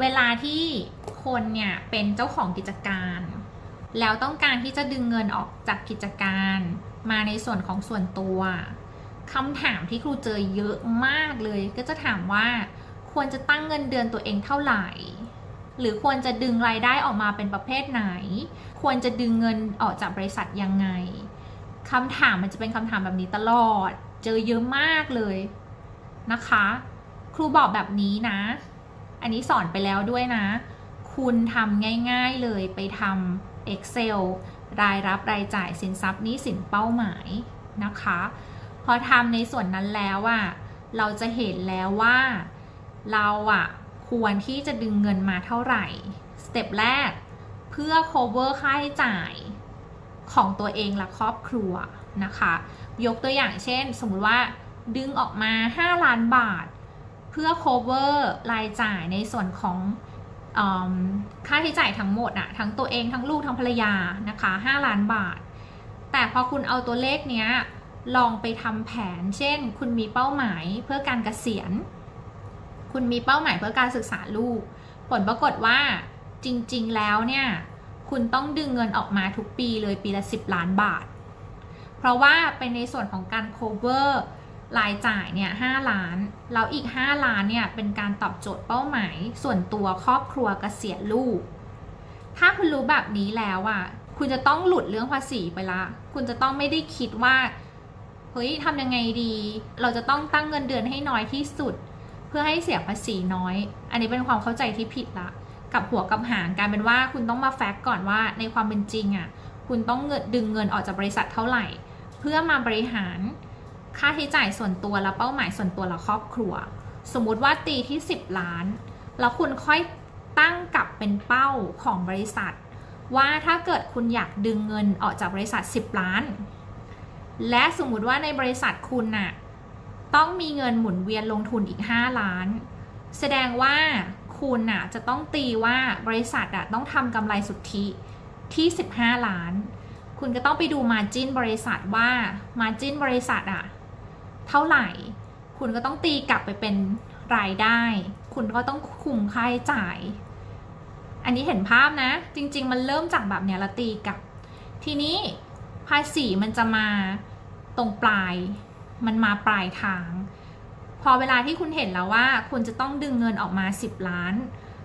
เวลาที่คนเนี่ยเป็นเจ้าของกิจการ แล้วต้องการที่จะดึงเงินออกจากกิจการ มาในส่วนของส่วนตัวคำถามที่ครูเจอเยอะมากเลย ก็จะถามว่า ควรจะตั้งเงินเดือนตัวเองเท่าไหร่ หรือควรจะดึงรายได้ออกมาเป็นประเภทไหน ควรจะดึงเงินออกจากบริษัทยังไงคำถามมันจะเป็นคำถามแบบนี้ตลอด เจอเยอะมากเลยนะคะ ครูบอกแบบนี้นะ อันนี้สอนไปแล้วด้วยนะ คุณทำง่ายๆเลยไปทำ Excel รายรับรายจ่ายสินทรัพย์นี้สินเป้าหมายนะคะ พอทำในส่วนนั้นแล้วอะเราจะเห็นแล้วว่าเราอะควรที่จะดึงเงินมาเท่าไหร่ สเต็ปแรกเพื่อ cover ค่าใช้จ่ายของตัวเองและครอบครัวนะคะ ยกตัวอย่างเช่น สมมติว่าดึงออกมา 5 ล้านบาท เพื่อ cover รายจ่ายในส่วนของอค่าใช้จ่ายทั้งหมดอะทั้งตัวเองทั้งลูกทั้งภรรยานะคะ5ล้านบาท แต่พอคุณเอาตัวเลขเนี้ยลองไปทำแผน เช่น คุณมีเป้าหมายเพื่อการเกษียณ คุณมีเป้าหมายเพื่อการศึกษาลูก ผลปรากฏว่าจริงๆแล้วเนี่ย คุณต้องดึงเงินออกมาทุกปีเลยปีละ 10 ล้านบาท เพราะว่าเป็นในส่วนของการ cover รายจ่ายเนี่ย5ล้าน แล้วอีก 5 ล้านเนี่ยเป็นการตอบโจทย์เป้าหมาย ส่วนตัวครอบครัวเกษียณลูก ถ้าคุณรู้แบบนี้แล้วอะคุณจะต้องหลุดเรื่องภาษีไปละ คุณจะต้องไม่ได้คิดว่า เฮ้ยทำยังไงดี เราจะต้องตั้งเงินเดือนให้น้อยที่สุด เพื่อให้เสียภาษีน้อย อันนี้เป็นความเข้าใจที่ผิดละ กับหัวกับหางกลารเป็นว่าคุณต้องมาแฟกต์ก่อนว่าในความเป็นจริงอะ คุณต้องเงินดึงเงินออกจากบริษัทเท่าไหร่ เพื่อมาบริหาร ค่าใช้จ่ายส่วนตัวและเป้าหมายส่วนตัวและครอบครัว สมมุติว่าตีที่ 10 ล้าน แล้วคุณค่อยตั้งกลับเป็นเป้าของบริษัท ว่าถ้าเกิดคุณอยากดึงเงินออกจากบริษัท 10 ล้าน และสมมุติว่าในบริษัทคุณน่ะต้องมีเงินหมุนเวียนลงทุนอีก 5 ล้าน แสดงว่าคุณน่ะจะต้องตีว่าบริษัทอะต้องทำกำไรสุทธิที่ 15 ล้าน คุณก็ต้องไปดูมาจินบริษัทว่ามาจินบริษัทอะ เท่าไหร่ คุณก็ต้องตีกลับไปเป็นรายได้ คุณก็ต้องคุมค่าใช้จ่าย อันนี้เห็นภาพนะ จริง ๆ มันเริ่มจากแบบเนี้ยล้วตีกลับ ทีนี้ภาษีมันจะมาตรงปลาย มันมาปลายทาง พอเวลาที่คุณเห็นแล้วว่า คุณจะต้องดึงเงินออกมา 10 ล้าน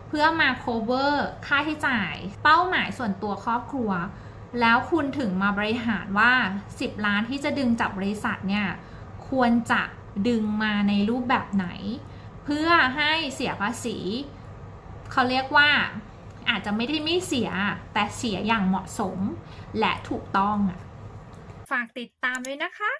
เพื่อมา cover ค่าใช้จ่าย เป้าหมายส่วนตัวครอบครัว แล้วคุณถึงมาบริหารว่า 10 ล้านที่จะดึงจากบริษัทเนี่ย ควรจะดึงมาในรูปแบบไหน เพื่อให้เสียภาษี เขาเรียกว่าอาจจะไม่ได้ไม่เสียแต่เสียอย่างเหมาะสมและถูกต้องอะฝากติดตามด้วยนะคะ